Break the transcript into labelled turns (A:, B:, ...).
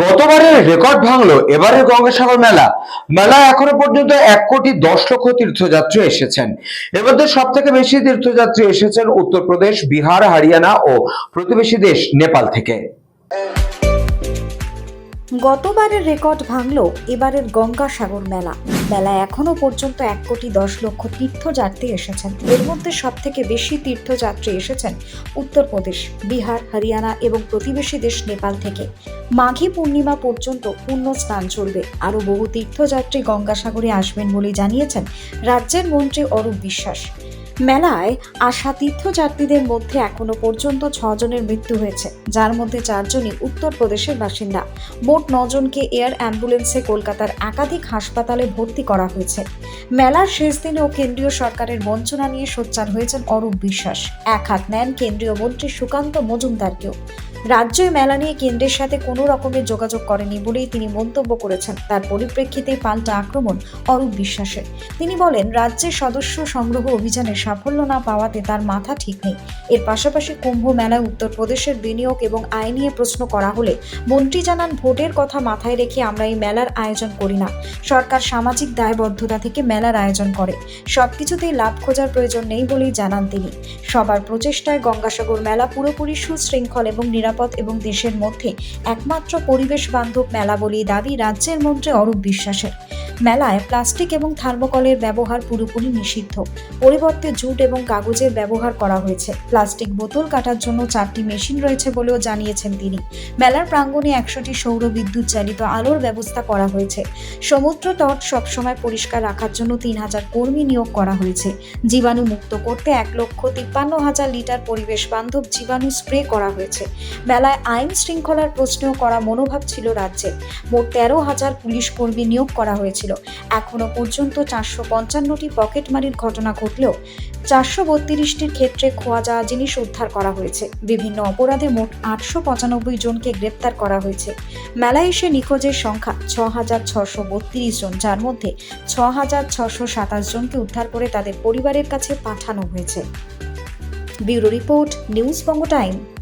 A: গতবারের রেকর্ড ভাঙল, এবারের গঙ্গাসাগর মেলা। মেলা এখনও পর্যন্ত এক কোটি দশ লক্ষ তীর্থযাত্রী এসেছেন। মধ্যে সব থেকে বেশি তীর্থযাত্রী এসেছেন উত্তরপ্রদেশ, বিহার, হরিয়ানা ও প্রতিবেশী দেশ, নেপাল থেকে।
B: গতবারের রেকর্ড ভাঙল এবারের গঙ্গাসাগর মেলা। মেলা এখনও পর্যন্ত এক কোটি দশ লক্ষ তীর্থযাত্রী এসেছেন। এর মধ্যে সব থেকে বেশি তীর্থযাত্রী এসেছেন উত্তরপ্রদেশ, বিহার, হরিয়ানা এবং প্রতিবেশী দেশ নেপাল থেকে। মাঘী পূর্ণিমা পর্যন্ত পূর্ণ স্নান চলবে। আরও বহু তীর্থযাত্রী গঙ্গাসাগরে আসবেন বলে জানিয়েছেন রাজ্যের মন্ত্রী অরূপ বিশ্বাস। মেলায় আসা তীর্থযাত্রীদের মধ্যে এখনও পর্যন্ত ছজনের মৃত্যু হয়েছে, যার মধ্যে চারজনই উত্তরপ্রদেশের বাসিন্দা। মোট নজনকে এয়ার অ্যাম্বুলেন্সে কলকাতার একাধিক হাসপাতালে ভর্তি করা হয়েছে। মেলার শেষ দিনেও কেন্দ্রীয় সরকারের বঞ্চনা নিয়ে সোচ্চার হয়েছেন অরূপ বিশ্বাস। এক হাত নেন কেন্দ্রীয় মন্ত্রী সুকান্ত মজুমদারকেও। রাজ্য মেলা নিয়ে কেন্দ্রের সাথে কোনো রকমের যোগাযোগ করেনি বলেই তিনি মন্তব্য করেছেন। তার পরিপ্রেক্ষিতে পাল্টা আক্রমণ অরূপ বিশ্বাসের। তিনি বলেন রাজ্যের সদস্য সংগ্রহ অভিযানে সাফল্য না পাওয়াতে তার মাথা ঠিক নেই। এর পাশাপাশি কুম্ভ মেলায় উত্তরপ্রদেশের বিনিয়োগ এবং আয় নিয়ে প্রশ্ন করা হলে মন্ত্রী জানান, ভোটের কথা মাথায় রেখে আমরা এই মেলার আয়োজন করি না। সরকার সামাজিক দায়বদ্ধতা থেকে মেলার আয়োজন করে। সবকিছুতেই লাভ খোঁজার প্রয়োজন নেই বলেই জানান তিনি। সবার প্রচেষ্টায় গঙ্গাসাগর মেলা পুরোপুরি সুশৃঙ্খল এবং নিরাপদ এবং দেশের মধ্যে একমাত্র পরিবেশ বান্ধব মেলা বলেই দাবি রাজ্যের মন্ত্রী অরূপ বিশ্বাসের। মেলায় প্লাস্টিক এবং থার্মোকলের ব্যবহার পুরোপুরি নিষিদ্ধ। পরিবর্তে জুট এবং কাগজের ব্যবহার করা হয়েছে। প্লাস্টিক বোতল কাটার জন্য চারটি মেশিন রয়েছে বলেও জানিয়েছেন তিনি। মেলার প্রাঙ্গণে একশোটি সৌর বিদ্যুৎ চালিত আলোর ব্যবস্থা করা হয়েছে। সমুদ্র তট সবসময় পরিষ্কার রাখার জন্য তিন হাজার কর্মী নিয়োগ করা হয়েছে। জীবাণু মুক্ত করতে এক লক্ষ তিপ্পান্ন হাজার লিটার পরিবেশ বান্ধব জীবাণু স্প্রে করা হয়েছে। মেলায় আইন শৃঙ্খলার প্রশ্নেও করা মনোভাব ছিল রাজ্যে। মোট তেরো হাজার পুলিশ কর্মী নিয়োগ করা হয়েছিল এখনও পর্যন্ত চারশো পঞ্চান্নটি পকেটমারির ঘটনা ঘটলেও চারশো বত্রিশটির ক্ষেত্রে খোয়া যাওয়া জিনিস উদ্ধার করা হয়েছে। বিভিন্ন অপরাধে মোট আটশো পঁচানব্বই জনকে গ্রেপ্তার করা হয়েছে। মেলায় এসে নিখোঁজের সংখ্যা ছ হাজার ছশো বত্রিশ জন, যার মধ্যে ছ হাজার ছশো সাতাশ জনকে উদ্ধার করে তাদের পরিবারের কাছে পাঠানো হয়েছে। Bureau report, news Banga time.